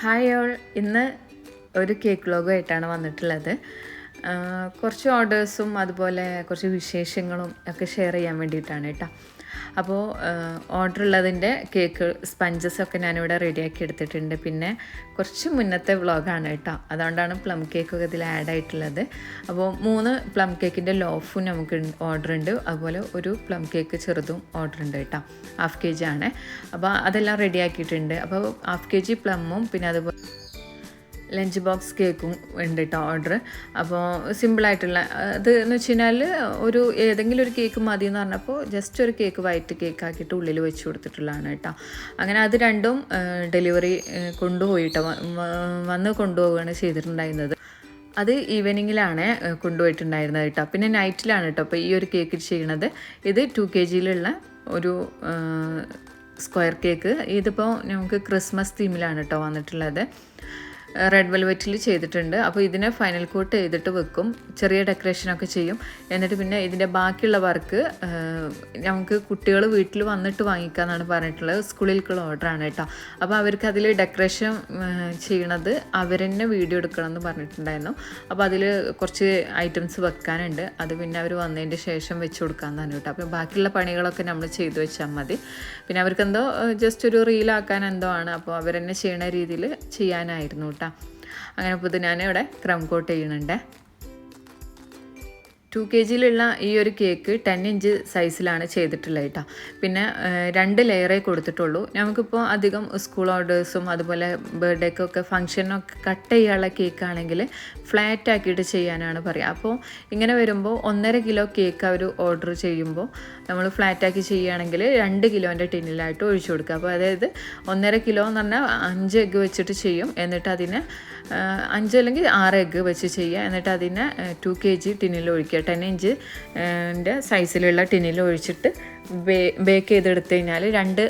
Hi all ഇന്ന് ഒരു cake ലോഗുമായിട്ടാണ് വന്നിട്ടുള്ളത്. കുറച്ച് ഓർഡേഴ്സും അതുപോലെ കുറച്ച് വിശേഷങ്ങളും ഒക്കെ ഷെയർ ചെയ്യാൻ വേണ്ടിയിട്ടാണ് കേട്ടോ. അപ്പോൾ ഓർഡർ ഉള്ളതിന്റെ കേക്ക് സ്പഞ്ചസ് ഒക്കെ ഞാനിവിടെ റെഡിയാക്കി എടുത്തിട്ടുണ്ട്. പിന്നെ കുറച്ച് മുന്നത്തെ വ്ളോഗാണ് കേട്ടോ. അതുകൊണ്ടാണ് പ്ലം കേക്കൊക്കെ ഇതിൽ ആഡ് ആയിട്ടുള്ളത്. അപ്പോൾ മൂന്ന് പ്ലം കേക്കിന്റെ ലോഫും നമുക്ക് ഓർഡർ ഉണ്ട്. അതുപോലെ ഒരു പ്ലം കേക്ക് ചെറുതും ഓർഡർ ഉണ്ട് കേട്ടോ. ഹാഫ് കെ ജി ആണ്. അപ്പോൾ അതെല്ലാം റെഡിയാക്കിയിട്ടുണ്ട് അപ്പോൾ ഹാഫ് കെ ജി പ്ലമ്മും പിന്നെ അതുപോലെ ലഞ്ച് ബോക്സ് കേക്കും ഉണ്ട് കേട്ടോ ഓർഡർ അപ്പോൾ സിമ്പിളായിട്ടുള്ള അത് എന്ന് വെച്ച് കഴിഞ്ഞാൽ ഒരു ഏതെങ്കിലും ഒരു കേക്ക് മതി എന്ന് പറഞ്ഞപ്പോൾ ജസ്റ്റ് ഒരു കേക്ക് വൈറ്റ് കേക്ക് ആക്കിയിട്ട് ഉള്ളിൽ വെച്ച് കൊടുത്തിട്ടുള്ളതാണ് കേട്ടോ. അങ്ങനെ അത് രണ്ടും ഡെലിവറി കൊണ്ടുപോയിട്ടോ വ- വ- വന്ന് കൊണ്ടുപോവുകയാണ് ചെയ്തിട്ടുണ്ടായിരുന്നത്. അത് ഈവനിങ്ങിലാണ് കൊണ്ടുപോയിട്ടുണ്ടായിരുന്നത് കേട്ടോ. പിന്നെ നൈറ്റിലാണ് കേട്ടോ അപ്പോൾ ഈ ഒരു കേക്ക് ചെയ്യണത്. ഇത് ടു കെ ജിയിലുള്ള ഒരു സ്ക്വയർ കേക്ക്. ഇതിപ്പോൾ നമുക്ക് ക്രിസ്മസ് തീമിലാണ് കേട്ടോ വന്നിട്ടുള്ളത്. റെഡ് വെൽവെറ്റിൽ ചെയ്തിട്ടുണ്ട്. അപ്പോൾ ഇതിനെ ഫൈനൽ കോട്ട് ചെയ്തിട്ട് വെക്കും. ചെറിയ ഡെക്കറേഷനൊക്കെ ചെയ്യും. എന്നിട്ട് പിന്നെ ഇതിന്റെ ബാക്കിയുള്ള വർക്ക് നമുക്ക് കുട്ടികൾ വീട്ടിൽ വന്നിട്ട് വാങ്ങിക്കാന്നാണ് പറഞ്ഞിട്ടുള്ളത്. സ്കൂളിലേക്കുള്ള ഓർഡറാണ് കേട്ടോ. അപ്പോൾ അവർക്ക് അതിൽ ഡെക്കറേഷൻ ചെയ്യണത് അവർ തന്നെ വീഡിയോ എടുക്കണം എന്ന് പറഞ്ഞിട്ടുണ്ടായിരുന്നു. അപ്പോൾ അതിൽ കുറച്ച് ഐറ്റംസ് വെക്കാനുണ്ട്. അത് പിന്നെ അവർ വന്നതിന്റെ ശേഷം വെച്ച് കൊടുക്കാമെന്നാണ് കേട്ടോ. അപ്പോൾ ബാക്കിയുള്ള പണികളൊക്കെ നമ്മൾ ചെയ്തു വെച്ചാൽ മതി. പിന്നെ അവർക്കെന്തോ ജസ്റ്റ് ഒരു റീലാക്കാൻ എന്തോ ആണ്. അപ്പോൾ അവർ തന്നെ ചെയ്യണ രീതിയിൽ ചെയ്യാനായിരുന്നു കേട്ടോ. അങ്ങനെ ഇപ്പോൾ ഇത് ഞാനിവിടെ ക്രം കോട്ട് ചെയ്യുന്നുണ്ട്. ടു കെ ജിയിലുള്ള ഈ ഒരു കേക്ക് ടെൻ ഇഞ്ച് സൈസിലാണ് ചെയ്തിട്ടുള്ളത് കേട്ടോ. പിന്നെ രണ്ട് ലെയറേ കൊടുത്തിട്ടുള്ളൂ. നമുക്കിപ്പോൾ അധികം സ്കൂൾ ഓർഡേഴ്സും അതുപോലെ ബർത്ത്ഡേക്കൊക്കെ ഫംഗ്ഷനൊക്കെ കട്ട് ചെയ്യാനുള്ള കേക്ക് ആണെങ്കിൽ ഫ്ലാറ്റ് ആക്കിയിട്ട് ചെയ്യാനാണ് പറയുക അപ്പോൾ ഇങ്ങനെ വരുമ്പോൾ ഒന്നര കിലോ കേക്ക് അവർ ഓർഡർ ചെയ്യുമ്പോൾ നമ്മൾ ഫ്ലാറ്റ് ആക്കി ചെയ്യുകയാണെങ്കിൽ രണ്ട് കിലോന്റെ ടിന്നിലായിട്ട് ഒഴിച്ചു കൊടുക്കുക. അപ്പോൾ അതായത് ഒന്നര കിലോ എന്ന് പറഞ്ഞാൽ അഞ്ച് എഗ്ഗ് വെച്ചിട്ട് ചെയ്യും. എന്നിട്ട് അതിനെ അഞ്ച് അല്ലെങ്കിൽ ആറ് എഗ്ഗ് വെച്ച് ചെയ്യുക. എന്നിട്ട് അതിനെ ടു കെ ജി ടിന്നിൽ ഒഴിക്കുക ടെൻ ഇഞ്ച് സൈസിലുള്ള ടിന്നിൽ ഒഴിച്ചിട്ട് ബേക്ക് ചെയ്തെടുത്തു കഴിഞ്ഞാൽ രണ്ട്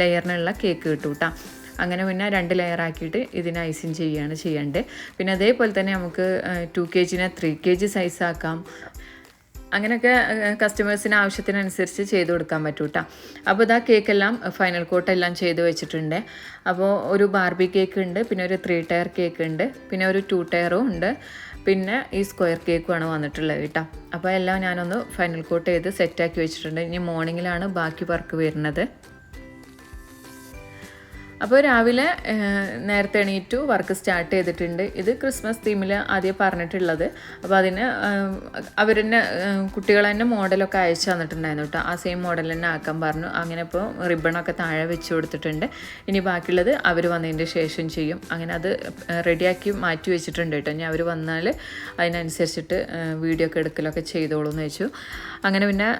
ലെയറിനുള്ള കേക്ക് കിട്ടും കേട്ടോ അങ്ങനെ പിന്നെ രണ്ട് ലെയർ ആക്കിയിട്ട് ഇതിന് ഐസിങ് ചെയ്യുകയാണ് ചെയ്യേണ്ടത്. പിന്നെ അതേപോലെ തന്നെ നമുക്ക് ടു കെ ജിനെ ത്രീ കെ ജി സൈസ് ആക്കാം. അങ്ങനെയൊക്കെ കസ്റ്റമേഴ്സിന് ആവശ്യത്തിനനുസരിച്ച് ചെയ്ത് കൊടുക്കാൻ പറ്റും കേട്ടോ അപ്പോൾ ഇതാ കേക്കെല്ലാം ഫൈനൽ കോട്ടെല്ലാം ചെയ്ത് വെച്ചിട്ടുണ്ട്. അപ്പോൾ ഒരു ബാർബി കേക്ക് ഉണ്ട് പിന്നെ ഒരു ത്രീ ടയർ കേക്ക് ഉണ്ട് പിന്നെ ഒരു ടു ടയറും ഉണ്ട്. പിന്നെ ഈ സ്ക്വയർ കേക്കുമാണ് വന്നിട്ടുള്ളത് കേട്ടോ. അപ്പോൾ എല്ലാം ഞാനൊന്ന് ഫൈനൽ കോട്ട് ചെയ്ത് സെറ്റാക്കി വെച്ചിട്ടുണ്ട്. ഇനി മോർണിംഗിലാണ് ബാക്കി വർക്ക് വരുന്നത്. അപ്പോൾ രാവിലെ നേരത്തെ എണീറ്റു വർക്ക് സ്റ്റാർട്ട് ചെയ്തിട്ടുണ്ട്. ഇത് ക്രിസ്മസ് തീമിൽ ആദ്യം പറഞ്ഞിട്ടുള്ളത്. അപ്പോൾ അതിന് അവർ തന്നെ കുട്ടികൾ തന്നെ മോഡലൊക്കെ അയച്ചു തന്നിട്ടുണ്ടായിരുന്നു കേട്ടോ. ആ സെയിം മോഡൽ തന്നെ ആക്കാൻ പറഞ്ഞു. അങ്ങനെ ഇപ്പോൾ റിബണൊക്കെ താഴെ വെച്ച് കൊടുത്തിട്ടുണ്ട്. ഇനി ബാക്കിയുള്ളത് അവർ വന്നതിന്റെ ശേഷം ചെയ്യും. അങ്ങനെ അത് റെഡിയാക്കി മാറ്റി വെച്ചിട്ടുണ്ട് കേട്ടോ. ഇനി അവർ വന്നാൽ അതിനനുസരിച്ചിട്ട് വീഡിയോ ഒക്കെ എടുക്കലൊക്കെ ചെയ്തോളൂ എന്ന് വെച്ചു. അങ്ങനെ പിന്നെ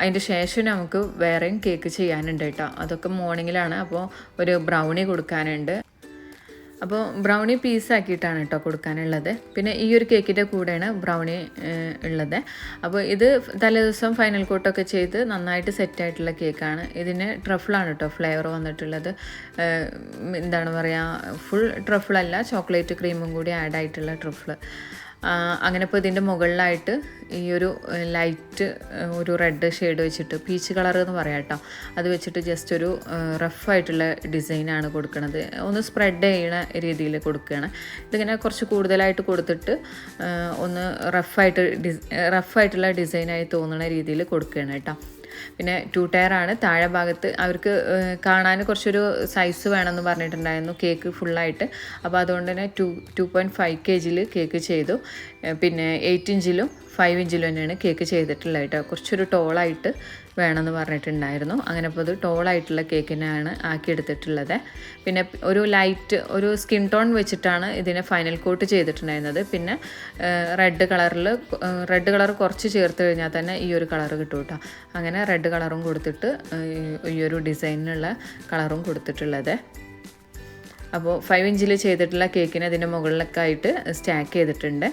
അതിന്റെ ശേഷം നമുക്ക് വേറെയും കേക്ക് ചെയ്യാനുണ്ട് കേട്ടോ. അതൊക്കെ മോർണിംഗിലാണ് അപ്പോൾ ഒരു ബ്രൗണി കൊടുക്കാനുണ്ട്. അപ്പോൾ ബ്രൗണി പീസാക്കിയിട്ടാണ് കേട്ടോ കൊടുക്കാനുള്ളത്. പിന്നെ ഈ ഒരു കേക്കിന്റെ കൂടെയാണ് ബ്രൗണി ഉള്ളത്. അപ്പോൾ ഇത് തലേദിവസം ഫൈനൽ കോട്ടൊക്കെ ചെയ്ത് നന്നായിട്ട് സെറ്റായിട്ടുള്ള കേക്കാണ് ഇതിന് ട്രഫിളാണ് കേട്ടോ ഫ്ലേവർ വന്നിട്ടുള്ളത്. എന്താണ് പറയുക ഫുൾ ട്രഫിളല്ല ചോക്ലേറ്റ് ക്രീമും കൂടി ആഡ് ആയിട്ടുള്ള ട്രഫിൾ അങ്ങനെ ഇപ്പോൾ ഇതിന്റെ മുകളിലായിട്ട് ഈ ഒരു ലൈറ്റ് ഒരു റെഡ് ഷെയ്ഡ് വെച്ചിട്ട് പീച്ച് കളർ എന്ന് പറയാം കേട്ടോ അത് വെച്ചിട്ട് ജസ്റ്റ് ഒരു റഫായിട്ടുള്ള ഡിസൈനാണ് കൊടുക്കുന്നത് ഒന്ന് സ്പ്രെഡ് ചെയ്യുന്ന രീതിയിൽ കൊടുക്കുകയാണ് ഇതിങ്ങനെ കുറച്ച് കൂടുതലായിട്ട് കൊടുത്തിട്ട് ഒന്ന് റഫായിട്ട് ഡിസ് റഫായിട്ടുള്ള ഡിസൈനായി തോന്നുന്ന രീതിയിൽ കൊടുക്കുകയാണ് കേട്ടോ പിന്നെ ടു ടയറാണ് താഴെ ഭാഗത്ത് അവർക്ക് കാണാൻ കുറച്ചൊരു സൈസ് വേണമെന്ന് പറഞ്ഞിട്ടുണ്ടായിരുന്നു കേക്ക് ഫുള്ളായിട്ട് അപ്പോൾ അതുകൊണ്ട് തന്നെ two two point five K ജിയിൽ കേക്ക് ചെയ്തു. പിന്നെ എയ്റ്റ് ഇഞ്ചിലും ഫൈവ് ഇഞ്ചിൽ തന്നെയാണ് കേക്ക് ചെയ്തിട്ടുള്ളത് കേട്ടോ. കുറച്ചൊരു ടോളായിട്ട് വേണമെന്ന് പറഞ്ഞിട്ടുണ്ടായിരുന്നു. അങ്ങനെ ഇപ്പോൾ അത് ടോളായിട്ടുള്ള കേക്കിനാണ് ആക്കിയെടുത്തിട്ടുള്ളത്. പിന്നെ ഒരു ലൈറ്റ് ഒരു സ്കിൻ ടോൺ വെച്ചിട്ടാണ് ഇതിനെ ഫൈനൽ കോട്ട് ചെയ്തിട്ടുണ്ടായിരുന്നത്. പിന്നെ റെഡ് കളറിൽ റെഡ് കളർ കുറച്ച് ചേർത്ത് കഴിഞ്ഞാൽ തന്നെ ഈ ഒരു കളർ കിട്ടും കേട്ടോ. അങ്ങനെ റെഡ് കളറും കൊടുത്തിട്ട് ഈ ഒരു ഡിസൈനിനുള്ള കളറും കൊടുത്തിട്ടുള്ളത്. അപ്പോൾ ഫൈവ് ഇഞ്ചിൽ ചെയ്തിട്ടുള്ള കേക്കിനെ അതിന്റെ മുകളിലൊക്കെ ആയിട്ട് സ്റ്റാക്ക് ചെയ്തിട്ടുണ്ട്.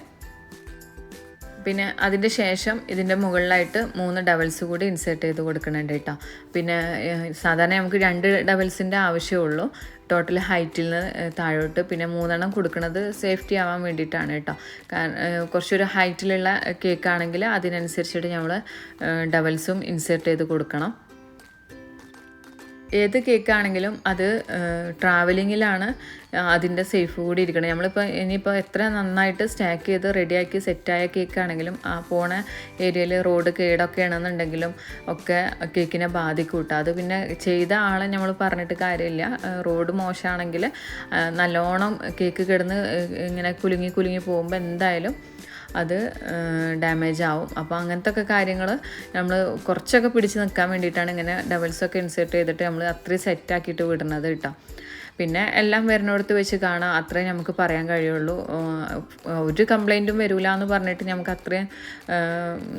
പിന്നെ അതിന്റെ ശേഷം ഇതിന്റെ മുകളിലായിട്ട് മൂന്ന് ഡബിൾസ് കൂടി ഇൻസേർട്ട് ചെയ്ത് കൊടുക്കണുണ്ട് കേട്ടോ. പിന്നെ സാധാരണ നമുക്ക് രണ്ട് ഡബിൾസിന്റെ ആവശ്യമുള്ളൂ ടോട്ടൽ ഹൈറ്റിൽ നിന്ന് താഴോട്ട്. പിന്നെ മൂന്നെണ്ണം കൊടുക്കുന്നത് സേഫ്റ്റി ആവാൻ വേണ്ടിയിട്ടാണ് കേട്ടോ. കുറച്ചൊരു ഹൈറ്റിലുള്ള കേക്കാണെങ്കിൽ അതിനനുസരിച്ചിട്ട് നമ്മൾ ഡബിൾസും ഇൻസേർട്ട് ചെയ്ത് കൊടുക്കണം. ഏത് കേക്കാണെങ്കിലും അത് ട്രാവലിങ്ങിലാണ് അതിന്റെ സേഫ് കൂടി ഇരിക്കണം നമ്മളിപ്പോൾ ഇനിയിപ്പോൾ എത്ര നന്നായിട്ട് സ്റ്റാക്ക് ചെയ്ത് റെഡിയാക്കി സെറ്റായ കേക്കാണെങ്കിലും ആ പോണ ഏരിയയിൽ റോഡ് കേടൊക്കെ ആണെന്നുണ്ടെങ്കിലും ഒക്കെ കേക്കിനെ ബാധിക്കൂട്ടോ. കേട്ടോ അത് പിന്നെ ചെയ്ത ആളെ നമ്മൾ പറഞ്ഞിട്ട് കാര്യമില്ല. റോഡ് മോശമാണെങ്കിൽ നല്ലോണം കേക്ക് കിടന്ന് ഇങ്ങനെ കുലുങ്ങി കുലുങ്ങി പോകുമ്പോൾ എന്തായാലും അത് ഡാമേജ് ആവും അപ്പോൾ അങ്ങനത്തെ ഒക്കെ കാര്യങ്ങൾ നമ്മൾ കുറച്ചൊക്കെ പിടിച്ച് നിൽക്കാൻ വേണ്ടിയിട്ടാണ് ഇങ്ങനെ ഡബിൾസൊക്കെ ഇൻസേർട്ട് ചെയ്തിട്ട് നമ്മൾ അത്രയും സെറ്റാക്കിയിട്ട് വിടുന്നത് കേട്ടോ പിന്നെ എല്ലാം വരുന്നിടത്ത് വെച്ച് കാണാം. അത്രയും നമുക്ക് പറയാൻ കഴിയുള്ളൂ. ഒരു കംപ്ലൈന്റും വരില്ല എന്ന് പറഞ്ഞിട്ട് നമുക്ക് അത്രയും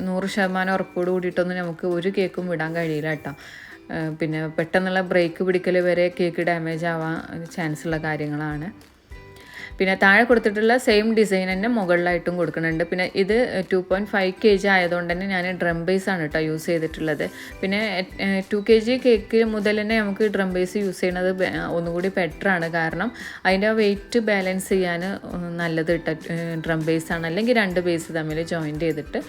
നൂറ് ശതമാനം ഉറപ്പോട് കൂടിയിട്ടൊന്നും നമുക്ക് ഒരു കേക്കും വിടാൻ കഴിയില്ല കേട്ടോ പിന്നെ പെട്ടെന്നുള്ള ബ്രേക്ക് പിടിക്കൽ വരെ കേക്ക് ഡാമേജ് ആവാൻ ചാൻസ് ഉള്ള കാര്യങ്ങളാണ്. പിന്നെ താഴെ കൊടുത്തിട്ടുള്ള സെയിം ഡിസൈൻ തന്നെ മുകളിലായിട്ടും കൊടുക്കുന്നുണ്ട്. പിന്നെ ഇത് two point five K G ആയതുകൊണ്ട് തന്നെ ഞാൻ ഡ്രം ബേസ് ആണ് കേട്ടോ യൂസ് ചെയ്തിട്ടുള്ളത്. പിന്നെ ടു കെ ജി കേക്ക് മുതൽ തന്നെ നമുക്ക് ഡ്രം ബേസ് യൂസ് ചെയ്യുന്നത് ഒന്നുകൂടി ബെറ്ററാണ് കാരണം അതിന്റെ വെയിറ്റ് ബാലൻസ് ചെയ്യാൻ നല്ലത് ഇട്ട ഡ്രം ബേസ് ആണ്. അല്ലെങ്കിൽ രണ്ട് ബേസ് തമ്മിൽ ജോയിന്റ് ചെയ്തിട്ട്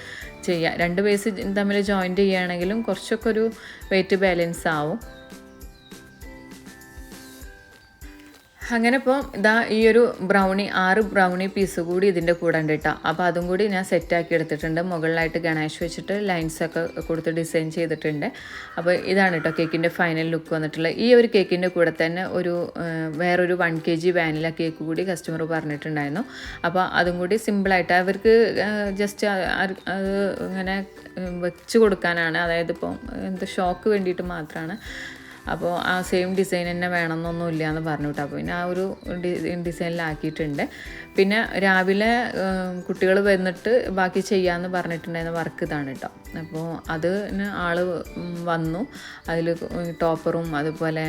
ചെയ്യുക രണ്ട് ബേസ് തമ്മിൽ ജോയിന്റ് ചെയ്യുകയാണെങ്കിലും കുറച്ചൊക്കെ ഒരു വെയിറ്റ് ബാലൻസ് ആവും. അങ്ങനെ ഇപ്പോൾ ഇതാ ഈ ഒരു ബ്രൗണി ആറ് ബ്രൗണി പീസ് കൂടി ഇതിന്റെ കൂടെ ഉണ്ട് കേട്ടോ അപ്പോൾ അതും കൂടി ഞാൻ സെറ്റാക്കി എടുത്തിട്ടുണ്ട്. മുകളിലായിട്ട് ഗണേഷ് വെച്ചിട്ട് ലൈൻസ് ഒക്കെ കൊടുത്ത് ഡിസൈൻ ചെയ്തിട്ടുണ്ട്. അപ്പോൾ ഇതാണ് കേട്ടോ കേക്കിന്റെ ഫൈനൽ ലുക്ക് വന്നിട്ടുള്ളത് ഈ ഒരു കേക്കിന്റെ കൂടെ തന്നെ ഒരു വേറൊരു one K G vanilla cake കൂടി കസ്റ്റമർ പറഞ്ഞിട്ടുണ്ടായിരുന്നു. അപ്പോൾ അതും കൂടി സിമ്പിളായിട്ട് അവർക്ക് ജസ്റ്റ് അത് ഇങ്ങനെ വെച്ച് കൊടുക്കാനാണ്. അതായത് ഇപ്പം എന്ത് ഷോക്ക് വേണ്ടിയിട്ട് മാത്രമാണ് അപ്പോൾ ആ സെയിം ഡിസൈൻ തന്നെ വേണമെന്നൊന്നും ഇല്ല എന്ന് പറഞ്ഞു കേട്ടോ അപ്പോൾ പിന്നെ ആ ഒരു ഡിസൈനിലാക്കിയിട്ടുണ്ട് പിന്നെ രാവിലെ കുട്ടികൾ വന്നിട്ട് ബാക്കി ചെയ്യാമെന്ന് പറഞ്ഞിട്ടുണ്ടായിരുന്ന വർക്ക് ഇതാണ് കേട്ടോ അപ്പോൾ അതിന് ആൾ വന്നു. അതിൽ ടോപ്പറും അതുപോലെ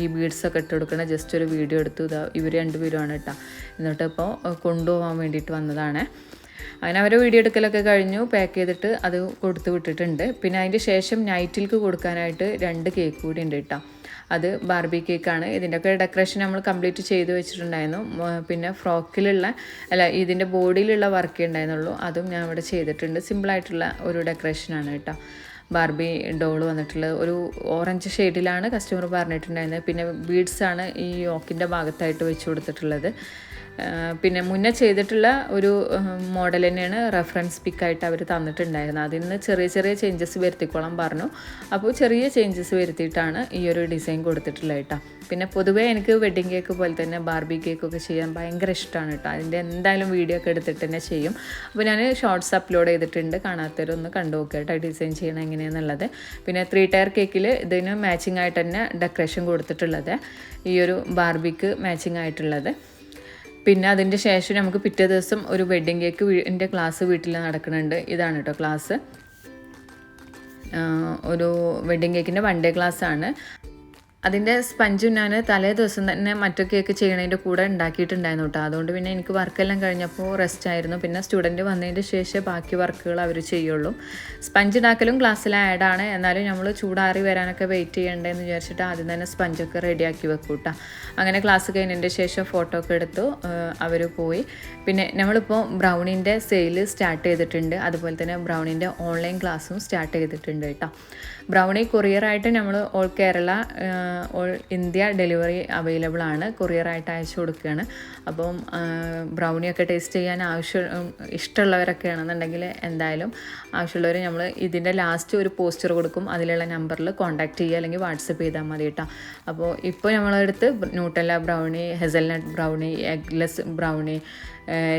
ഈ ബീഡ്സൊക്കെ ഇട്ട് കൊടുക്കണ ജസ്റ്റ് ഒരു വീഡിയോ എടുത്തു. ഇതാ ഇവർ രണ്ടുപേരുമാണ് കേട്ടോ എന്നിട്ട് ഇപ്പോൾ കൊണ്ടുപോകാൻ വേണ്ടിയിട്ട് വന്നതാണ്. അങ്ങനെ അവരെ വീഡിയോ എടുക്കലൊക്കെ കഴിഞ്ഞു പാക്ക് ചെയ്തിട്ട് അത് കൊടുത്തു വിട്ടിട്ടുണ്ട്. പിന്നെ അതിന്റെ ശേഷം നൈറ്റിൽക്ക് കൊടുക്കാനായിട്ട് രണ്ട് കേക്ക് കൂടി ഉണ്ട് കേട്ടോ അത് ബാർബി കേക്കാണ് ഇതിന്റെയൊക്കെ ഡെക്കറേഷൻ നമ്മൾ കംപ്ലീറ്റ് ചെയ്ത് വെച്ചിട്ടുണ്ടായിരുന്നു. പിന്നെ ഫ്രോക്കിലുള്ള അല്ല ഇതിന്റെ ബോഡിയിലുള്ള വർക്കേ ഉണ്ടായിരുന്നുള്ളൂ. അതും ഞാൻ ഇവിടെ ചെയ്തിട്ടുണ്ട്. സിമ്പിളായിട്ടുള്ള ഒരു ഡെക്കറേഷനാണ് കേട്ടോ ബാർബി ഡോൾ വന്നിട്ടുള്ളത് ഒരു ഓറഞ്ച് ഷെയ്ഡിലാണ് കസ്റ്റമർ പറഞ്ഞിട്ടുണ്ടായിരുന്നത്. പിന്നെ ബീഡ്സാണ് ഈ ഓക്കിന്റെ ഭാഗത്തായിട്ട് വെച്ച് കൊടുത്തിട്ടുള്ളത്. പിന്നെ മുന്നേ ചെയ്തിട്ടുള്ള ഒരു മോഡൽ തന്നെയാണ് റെഫറൻസ് പിക്കായിട്ട് അവർ തന്നിട്ടുണ്ടായിരുന്നത്. അതിൽ നിന്ന് ചെറിയ ചെറിയ ചേഞ്ചസ് വരുത്തിക്കോളാൻ പറഞ്ഞു. അപ്പോൾ ചെറിയ ചേഞ്ചസ് വരുത്തിയിട്ടാണ് ഈ ഒരു ഡിസൈൻ കൊടുത്തിട്ടുള്ളത് കേട്ടോ. പിന്നെ പൊതുവേ എനിക്ക് വെഡ്ഡിങ് കേക്ക് പോലെ തന്നെ ബാർബി കേക്കൊക്കെ ചെയ്യാൻ ഭയങ്കര ഇഷ്ടമാണ് കേട്ടോ. അതിന്റെ എന്തായാലും വീഡിയോ ഒക്കെ എടുത്തിട്ട് തന്നെ ചെയ്യും. അപ്പോൾ ഞാൻ ഷോർട്സ് അപ്ലോഡ് ചെയ്തിട്ടുണ്ട്. കാണാത്തവരൊന്ന് കണ്ടു നോക്കുക കേട്ടോ ഡിസൈൻ ചെയ്യണം എങ്ങനെയാണെന്നുള്ളത് പിന്നെ ത്രീ ടയർ കേക്കിൽ ഇതിന് മാച്ചിങ് ആയിട്ട് തന്നെ ഡെക്കറേഷൻ കൊടുത്തിട്ടുള്ളത്. ഈ ഒരു ബാർബിക്ക് മാച്ചിങ് ആയിട്ടുള്ളത്. പിന്നെ അതിന്റെ ശേഷം നമുക്ക് പിറ്റേ ദിവസം ഒരു വെഡ്ഡിങ് കേക്ക് എന്റെ ക്ലാസ് വീട്ടിൽ നടക്കുന്നുണ്ട്. ഇതാണ് കേട്ടോ ക്ലാസ് ഒരു വെഡ്ഡിങ് കേക്കിന്റെ വൺ ഡേ ക്ലാസ് ആണ്. അതിന്റെ സ്പഞ്ചും ഞാൻ തലേ ദിവസം തന്നെ മറ്റൊക്കെയൊക്കെ ചെയ്യണതിന്റെ കൂടെ ഉണ്ടാക്കിയിട്ടുണ്ടായിരുന്നു കേട്ടോ. അതുകൊണ്ട് പിന്നെ എനിക്ക് വർക്കെല്ലാം കഴിഞ്ഞപ്പോൾ റെസ്റ്റ് ആയിരുന്നു. പിന്നെ സ്റ്റുഡന്റ് വന്നതിന്റെ ശേഷം ബാക്കി വർക്കുകൾ അവർ ചെയ്യുള്ളൂ. സ്പഞ്ച് ഉണ്ടാക്കലും ക്ലാസ്സിൽ ആഡാണ് എന്നാലും നമ്മൾ ചൂടാറി വരാനൊക്കെ വെയിറ്റ് ചെയ്യേണ്ടതെന്ന് വിചാരിച്ചിട്ട് ആദ്യം തന്നെ സ്പഞ്ചൊക്കെ റെഡിയാക്കി വെക്കും കേട്ടോ. അങ്ങനെ ക്ലാസ് കഴിഞ്ഞതിന്റെ ശേഷം ഫോട്ടോ ഒക്കെ എടുത്തു അവർ പോയി. പിന്നെ നമ്മളിപ്പോൾ ബ്രൗണിന്റെ സെയിൽ സ്റ്റാർട്ട് ചെയ്തിട്ടുണ്ട്. അതുപോലെ തന്നെ ബ്രൗണിന്റെ ഓൺലൈൻ ക്ലാസ്സും സ്റ്റാർട്ട് ചെയ്തിട്ടുണ്ട് കേട്ടോ. ബ്രൗണി കൊറിയറായിട്ട് നമ്മൾ all Kerala all India delivery available ആണ്. കൊറിയറായിട്ട് അയച്ചു കൊടുക്കുകയാണ്. അപ്പം ബ്രൗണിയൊക്കെ ടേസ്റ്റ് ചെയ്യാൻ ആവശ്യം ഇഷ്ടമുള്ളവരൊക്കെ ആണെന്നുണ്ടെങ്കിൽ എന്തായാലും ആവശ്യമുള്ളവർ നമ്മൾ ഇതിന്റെ ലാസ്റ്റ് ഒരു പോസ്റ്റർ കൊടുക്കും. അതിലുള്ള നമ്പറിൽ കോൺടാക്റ്റ് ചെയ്യുക അല്ലെങ്കിൽ വാട്സപ്പ് ചെയ്താൽ മതി കേട്ടോ. അപ്പോൾ ഇപ്പോൾ നമ്മളെടുത്ത് Nutella brownie hazelnut brownie eggless brownie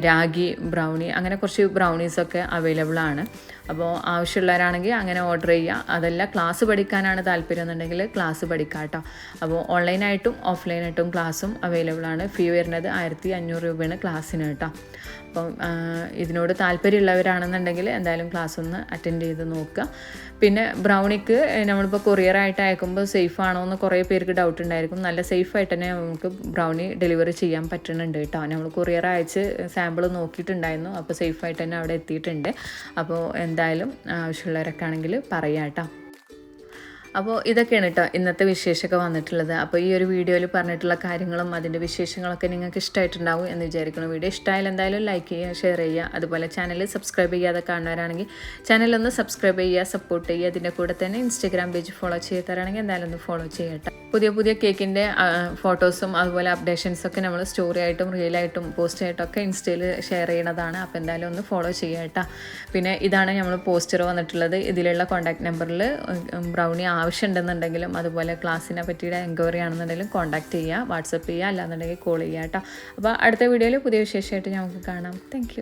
ragi brownie അങ്ങനെ കുറച്ച് ബ്രൗണീസൊക്കെ അവൈലബിൾ ആണ്. അപ്പോൾ ആവശ്യമുള്ളവരാണെങ്കിൽ അങ്ങനെ ഓർഡർ ചെയ്യുക. അതല്ല ക്ലാസ് പഠിക്കാനാണ് താല്പര്യം എന്നുണ്ടെങ്കിൽ ക്ലാസ് പഠിക്കാം കേട്ടോ. അപ്പോൾ ഓൺലൈനായിട്ടും ഓഫ്ലൈനായിട്ടും ക്ലാസ്സും അവൈലബിൾ ആണ്. ഫീ വരുന്നത് ആയിരത്തി അഞ്ഞൂറ് രൂപയാണ് ക്ലാസ്സിന് കേട്ടോ. അപ്പം ഇതിനോട് താല്പര്യമുള്ളവരാണെന്നുണ്ടെങ്കിൽ എന്തായാലും ക്ലാസ് ഒന്ന് അറ്റൻഡ് ചെയ്ത് നോക്കുക. പിന്നെ ബ്രൗണിക്ക് നമ്മളിപ്പോൾ കൊറിയറായിട്ട് അയക്കുമ്പോൾ സേഫ് ആണോ എന്ന് കുറേ പേർക്ക് ഡൗട്ട് ഉണ്ടായിരിക്കും. നല്ല സേഫ് സേഫായിട്ട് തന്നെ നമുക്ക് ബ്രൗണി ഡെലിവറി ചെയ്യാൻ പറ്റുന്നുണ്ട് കേട്ടോ. നമ്മൾ കൊറിയർ അയച്ച് സാമ്പിൾ നോക്കിയിട്ടുണ്ടായിരുന്നു. അപ്പോൾ സേഫായിട്ട് തന്നെ അവിടെ എത്തിയിട്ടുണ്ട്. അപ്പോൾ എന്തായാലും ആവശ്യമുള്ളവരൊക്കെ ആണെങ്കിൽ പറയാം കേട്ടോ. അപ്പോൾ ഇതൊക്കെയാണ് കേട്ടോ ഇന്നത്തെ വിശേഷമൊക്കെ വന്നിട്ടുള്ളത്. അപ്പോൾ ഈ ഒരു വീഡിയോയിൽ പറഞ്ഞിട്ടുള്ള കാര്യങ്ങളും അതിന്റെ വിശേഷങ്ങളൊക്കെ നിങ്ങൾക്ക് ഇഷ്ടമായിട്ടുണ്ടാവും എന്ന് വിചാരിക്കുന്നു. വീഡിയോ ഇഷ്ടമായാലും എന്തായാലും ലൈക്ക് ചെയ്യുക ഷെയർ ചെയ്യുക. അതുപോലെ ചാനൽ സബ്സ്ക്രൈബ് ചെയ്യാതെ കാണുന്നവരാണെങ്കിൽ ചാനലൊന്ന് സബ്സ്ക്രൈബ് ചെയ്യുക സപ്പോർട്ട് ചെയ്യുക. അതിന്റെ കൂടെ തന്നെ ഇൻസ്റ്റാഗ്രാം പേജ് ഫോളോ ചെയ്താരാണെങ്കിൽ എന്തായാലും ഒന്ന് ഫോളോ ചെയ്യട്ടെ. പുതിയ പുതിയ കേക്കിന്റെ ഫോട്ടോസും അതുപോലെ അപ്ഡേഷൻസ് ഒക്കെ നമ്മൾ സ്റ്റോറി ആയിട്ടും റീലായിട്ടും പോസ്റ്റ് ആയിട്ടും ഒക്കെ ഇൻസ്റ്റയിൽ ഷെയർ ചെയ്യണതാണ്. അപ്പോൾ എന്തായാലും ഒന്ന് ഫോളോ ചെയ്യുക കേട്ടോ. പിന്നെ ഇതാണ് നമ്മൾ പോസ്റ്റർ വന്നിട്ടുള്ളത്. ഇതിലുള്ള കോൺടാക്ട് നമ്പറിൽ ബ്രൗണി ആവശ്യമുണ്ടെന്നുണ്ടെങ്കിലും അതുപോലെ ക്ലാസ്സിനെ പറ്റിയുടെ എൻക്വയറി ആണെന്നുണ്ടെങ്കിലും കോൺടാക്ട് ചെയ്യുക വാട്സപ്പ് ചെയ്യുക അല്ലാന്നുണ്ടെങ്കിൽ കോൾ ചെയ്യുക കേട്ടോ. അപ്പോൾ അടുത്ത വീഡിയോയിൽ പുതിയ വിശേഷമായിട്ട് നമുക്ക് കാണാം. താങ്ക്